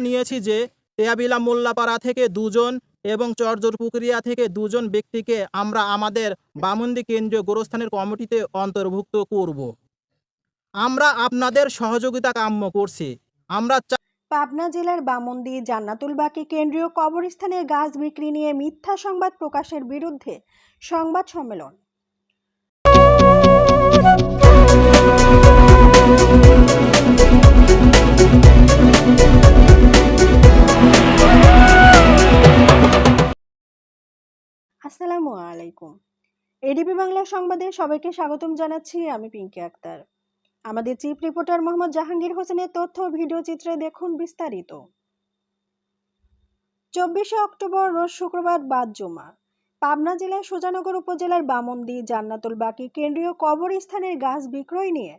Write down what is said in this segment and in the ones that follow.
নিয়েছি যে তেয়াবিলা মোল্লাপাড়া থেকে দুজন এবং চরজোর পুকুরিয়া থেকে দুজন ব্যক্তিকে আমরা আমাদের বামন্দি কেন্দ্রীয় গোরস্থানের কমিটিতে অন্তর্ভুক্ত করব। আমরা আপনাদের সহযোগিতা কাম্য করছি। আমরা পাবনা জেলার বামন্দি, জান্নাতুল বাকি কেন্দ্রীয় কবরস্থানের গাছ বিক্রি নিয়ে মিথ্যা সংবাদ প্রকাশের বিরুদ্ধে সংবাদ সম্মেলন। আলাইকুম। এডিপি বাংলা সংবাদে সবাইকে স্বাগতম জানাচ্ছি আমি পিঙ্কি আক্তার। আমাদের চিফ রিপোর্টার মোহাম্মদ জাহাঙ্গীর হোসেনের তথ্য ভিডিও চিত্রে দেখুন বিস্তারিত। চব্বিশে অক্টোবর, রোজ শুক্রবার বাদ জমা। পাবনা জেলার সুজানগর উপজেলার বামন্দি, জান্নাতুল বাকি কেন্দ্রীয় কবরস্থানের গাছ বিক্রয় নিয়ে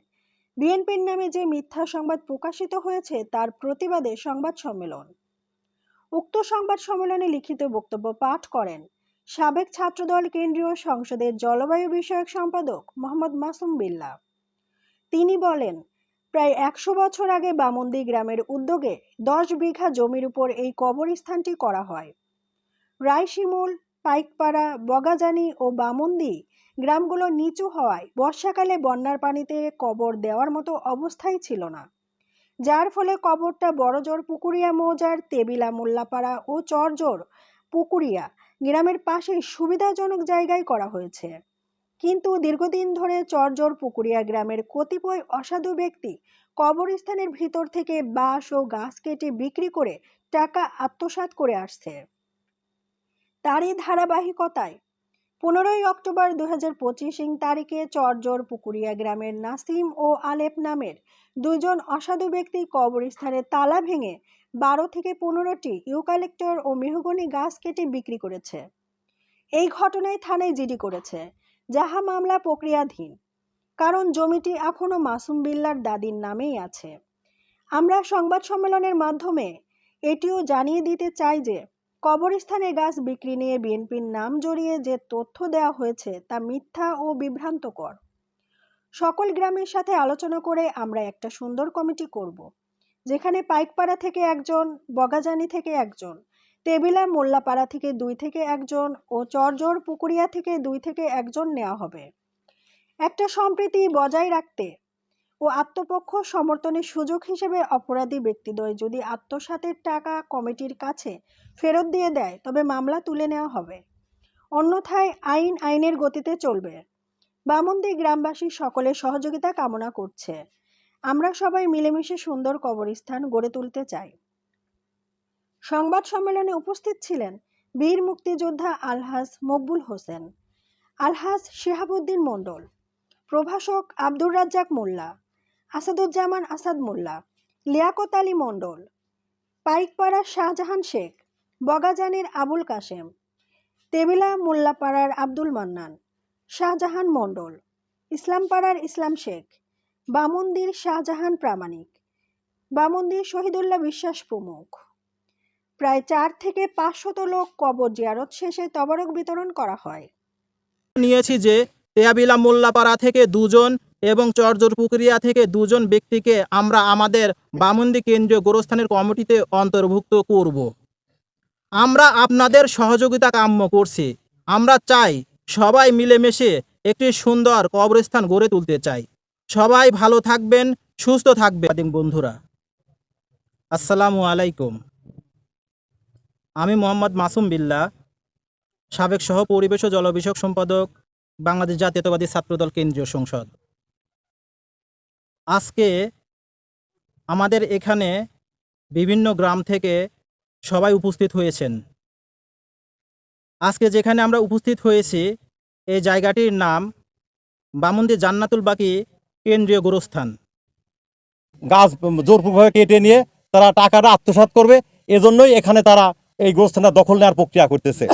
বিএনপির নামে যে মিথ্যা সংবাদ প্রকাশিত হয়েছে, তার প্রতিবাদে সংবাদ সম্মেলন। উক্ত সংবাদ সম্মেলনে লিখিত বক্তব্য পাঠ করেন সাবেক ছাত্রদল কেন্দ্রীয় সংসদের জলবায়ু বিষয়ক সম্পাদক মোহাম্মদ মাসুম বিল্লাহ তিনি বলেন, প্রায় একশো বছর আগে বামন্দি গ্রামের উদ্যোগে দশ বিঘা জমির উপর এই কবরস্থানটি করা হয়। রায়শিমুল পাইকপাড়া, বগাজানি ও বামন্দি গ্রামগুলো নিচু হওয়ায় বর্ষাকালে বন্যার পানিতে কবর দেওয়ার মতো অবস্থাই ছিল না। যার ফলে কবরটা বড়জোর পুকুরিয়া মৌজার, তেবিলা, মোল্লাপাড়া ও চরজোর পুকুরিয়া গ্রামের পাশে সুবিধাজনক জায়গায় করা হয়েছে। কিন্তু দীর্ঘদিন ধরে চরজোর পুকুরিয়া গ্রামের কতিপয় অসাধু ব্যক্তি কবরস্থানের ভিতর থেকে বাঁশ ও গাছ কেটে বিক্রি করে টাকা আত্মসাৎ করে আসছে। তারই ধারাবাহিকতায় পনেরোই অক্টোবর দু হাজার পঁচিশ তারিখে চরজোর পুকুরিয়া গ্রামের নাসিম ও আলেপ নামের দুজন অসাধু ব্যক্তি কবরস্থানের তালা ভেঙে বারো থেকে পনেরোটি ইউকালেক্টর ও মেহগনি গাছ কেটে বিক্রি করেছে। এই ঘটনায় থানায় জিডি করেছে, যাহা মামলা প্রক্রিয়াধীন, কারণ জমিটি এখনও মাসুম বিল্লার দাদির নামেই আছে। আমরা সংবাদ সম্মেলনের মাধ্যমে এটিও জানিয়ে দিতে চাই যে কবরস্থানে গাছ বিক্রি নিয়ে বিএনপির নাম জড়িয়ে যে তথ্য দেওয়া হয়েছে তা মিথ্যা ও বিভ্রান্তকর। সকল গ্রামের সাথে আলোচনা করে আমরা একটা সুন্দর কমিটি করব, যেখানে পাইকপাড়া থেকে একজন, বগাজানি থেকে একজন টেবিলা মোল্লাপাড়া থেকে দুই থেকে একজন ও চরজোর পুকুরিয়া থেকে দুই থেকে একজন নেওয়া হবে। একটা সম্প্রীতি বজায় রাখতে ও আত্মপক্ষ সমর্থনের সুযোগ হিসেবে অপরাধী ব্যক্তিদ্বয় যদি আত্মসাতের টাকা কমিটির কাছে ফেরত দিয়ে দেয়, তবে মামলা তুলে নেওয়া হবে। অন্যথায় আইন আইনের গতিতে চলবে। বামন্দি গ্রামবাসী সকলের সহযোগিতা কামনা করছে। আমরা সবাই মিলেমিশে সুন্দর কবরস্থান গড়ে তুলতে চাই। সংবাদ সম্মেলনে উপস্থিত ছিলেন বীর মুক্তিযোদ্ধা আলহাজ মকবুল হোসেন, আলহাজ শেহাবুদ্দিন মণ্ডল, প্রভাষক আব্দুর রাজ্জাক মোল্লা আসাদুজ্জামান আসাদ মোল্লা, লিয়াকত আলী মণ্ডল, পাইকপাড়ার শাহজাহান শেখ, বগাজানের আবুল কাশেম, তেবিলা মোল্লাপাড়ার আব্দুল মান্নান, শাহজাহান মণ্ডল, ইসলামপাড়ার ইসলাম শেখ, বামন্দির শাহজাহান প্রামাণিক, বামন্দির শহীদুল্লাহ বিশ্বাস প্রমুখ। প্রায় চার থেকে পাঁচশত লোক কবর জিয়ারত শেষে তবরক বিতরণ করা হয়। নিয়েছি যে তেয়াবিলা মোল্লাপাড়া থেকে দুজন এবং চরজোর পুকুরিয়া থেকে দুজন ব্যক্তিকে আমরা আমাদের বামন্দি কেন্দ্রীয় গোরস্থানের কমিটিতে অন্তর্ভুক্ত করব। আমরা আপনাদের সহযোগিতা কাম্য করছি। আমরা চাই সবাই মিলেমিশে একটি সুন্দর কবরস্থান গড়ে তুলতে চাই। সবাই ভালো থাকবেন, সুস্থ থাকবেন। বন্ধুরা, আসসালামু আলাইকুম। আমি মোহাম্মদ মাসুম বিল্লাহ সাবেক সহ পরিবেশ ও জলবিষয়ক সম্পাদক। বাংলাদেশ জাতীয়তাবাদী ছাত্রদল কেন্দ্রীয় সংসদ। আজকে আমাদের এখানে বিভিন্ন গ্রাম থেকে সবাই উপস্থিত হয়েছেন। আজকে যেখানে আমরা উপস্থিত হয়েছি, এই জায়গাটির নাম বামন্দি জান্নাতুল বাকি কেন্দ্রীয় গোরস্থান। গাছ জোরপূর্বকভাবে কেটে নিয়ে তারা টাকাটা আত্মসাৎ করবে, এজন্যই এখানে তারা এই গোস্থানটা দখল নেওয়ার প্রক্রিয়া করতেছে।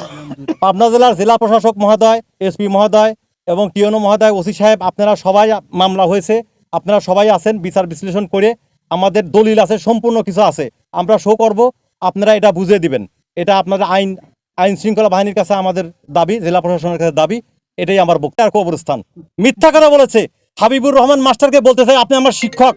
পাবনা জেলার জেলা প্রশাসক মহোদয়, এসপি মহোদয় এবং টিওনো মহোদয়, ওসি সাহেব, আপনারা সবাই মামলা হয়েছে। আপনারা সবাই আছেন, বিচার বিশ্লেষণ করে আমাদের দলিল আছে, সম্পূর্ণ কিছু আছে। আমরা শো করব, আপনারা এটা বুঝিয়ে দিবেন। এটা আপনাদের আইন আইন শৃঙ্খলা বাহিনীর কাছে আমাদের দাবি, জেলা প্রশাসনের কাছে দাবি, এটাই আমার বক্তার কবরস্থান। মিথ্যা কথা বলেছে। হাবিবুর রহমান মাস্টারকে বলতে চাই, আপনি আমার শিক্ষক।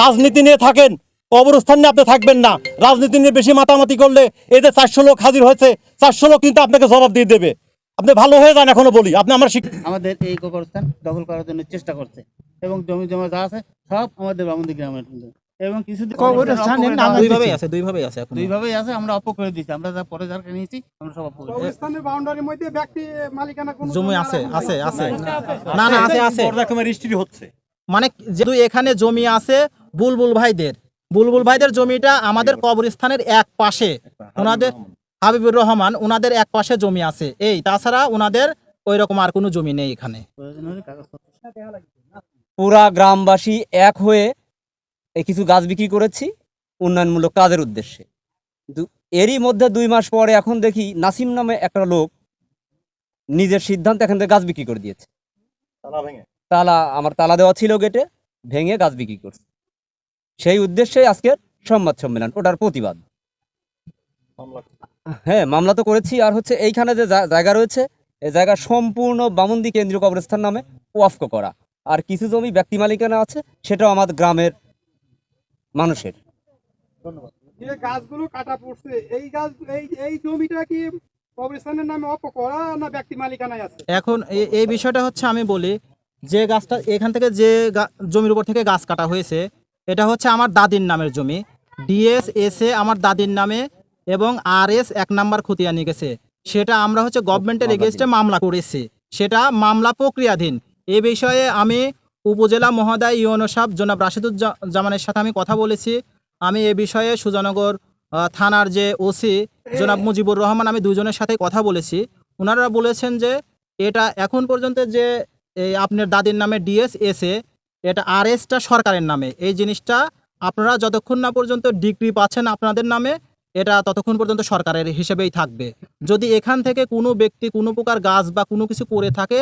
রাজনীতি নিয়ে থাকেন। কবরস্থান নিয়ে আপনি থাকবেন না। রাজনীতি নিয়ে বেশি মাতামাতি করলে এই যে চারশো লোক হাজির হয়েছে চারশো লোক কিন্তু আপনাকে জবাব দিয়ে দেবে। আপনি ভালো হয়ে যান এখনও বলি। আপনি আমার শিক্ষা আমাদের এই কবরস্থান দখল করার জন্য চেষ্টা করছে এবং জমি জমা যা আছে সব আমাদের বামুন্দি গ্রামের মধ্যে। এবং কিছুদিন কবরস্থানের নাম দুইভাবেই। আছে দুইভাবেই আছে এখন। দুইভাবেই আছে আমরা অপ করে দিয়েছি আমরা যা পরে যার নিয়েছি আমরা সব অপ করে দিয়েছি। কবরস্থানের বাউন্ডারির মধ্যে ব্যক্তি মালিকানা কোনো জমি আছে আছে আছে। না না আছে আছে। পর্যায়ক্রমে রেজিস্ট্রি হচ্ছে। মানে যেহেতু এখানে জমি আছে বুলবুল ভাইদের। বুলবুল ভাইদের জমিটা আমাদের কবরস্থানের এক পাশে। ওনাদের হাবিবুর রহমান ওনাদের এক পাশে জমি আছে। এই তাছাড়া ওনাদের ওই রকম আর কোনো জমি নেই এখানে। পুরা গ্রামবাসী এক হয়ে এই কিছু গাছ বিক্রি করেছি উন্নয়নমূলক কাজের উদ্দেশ্যে। কিন্তু এরই মধ্যে দুই মাস পরে এখন দেখি নাসিম নামে একটা লোক নিজের সিদ্ধান্ত এখান থেকে গাছ বিক্রি করে দিয়েছে। তালা আমার তালা দেওয়া ছিল গেটে ভেঙে গাছ বিক্রি করছে। সেই উদ্দেশ্যে আজকের সংবাদ সম্মেলন ওটার প্রতিবাদ। হ্যাঁ মামলা তো করেছি আর হচ্ছে এইখানে যে জায়গা রয়েছে এই জায়গা সম্পূর্ণ বামুন্দি কেন্দ্রীয় কবরস্থান নামে ওয়াফক করা। আর কিছু জমি ব্যক্তি মালিকানা আছে সেটাও আমাদের গ্রামের মানুষের। যে গাছগুলো কাটা পড়ছে এই গাছ এই এই জমিটা কি কবরস্থানের নামে অপকরা না ব্যক্তি মালিকানায় আছে? এখন এই বিষয়টা হচ্ছে আমি বলি যে গাছটা এখান থেকে যে জমির উপর থেকে গাছ কাটা হয়েছে এটা হচ্ছে আমার দাদির নামের জমি। ডিএস এস এ আমার দাদির নামে এবং আর এস এক নাম্বার খতিয়ান নিয়ে গেছে সেটা আমরা হচ্ছে গভর্নমেন্টের এগেনস্টে মামলা করেছি। সেটা মামলা প্রক্রিয়াধীন। এ বিষয়ে আমি উপজেলা মহোদয় ইউনো সাহেব জনাব রাশিদুজ্জামানের সাথে আমি কথা বলেছি। আমি এ বিষয়ে সুজানগর থানার যে ওসি জনাব মুজিবুর রহমান আমি দুজনের সাথে কথা বলেছি। ওনারা বলেছেন যে এটা এখন পর্যন্ত যে আপনার দাদির নামে ডিএস এসে এটা আর এসটা সরকারের নামে। এই জিনিসটা আপনারা যতক্ষণ না পর্যন্ত ডিগ্রি পাচ্ছেন আপনাদের নামে, এটা ততক্ষণ পর্যন্ত সরকারের হিসেবেই থাকবে। যদি এখান থেকে কোনো ব্যক্তি কোনো প্রকার গাছ বা কোনো কিছু করে থাকে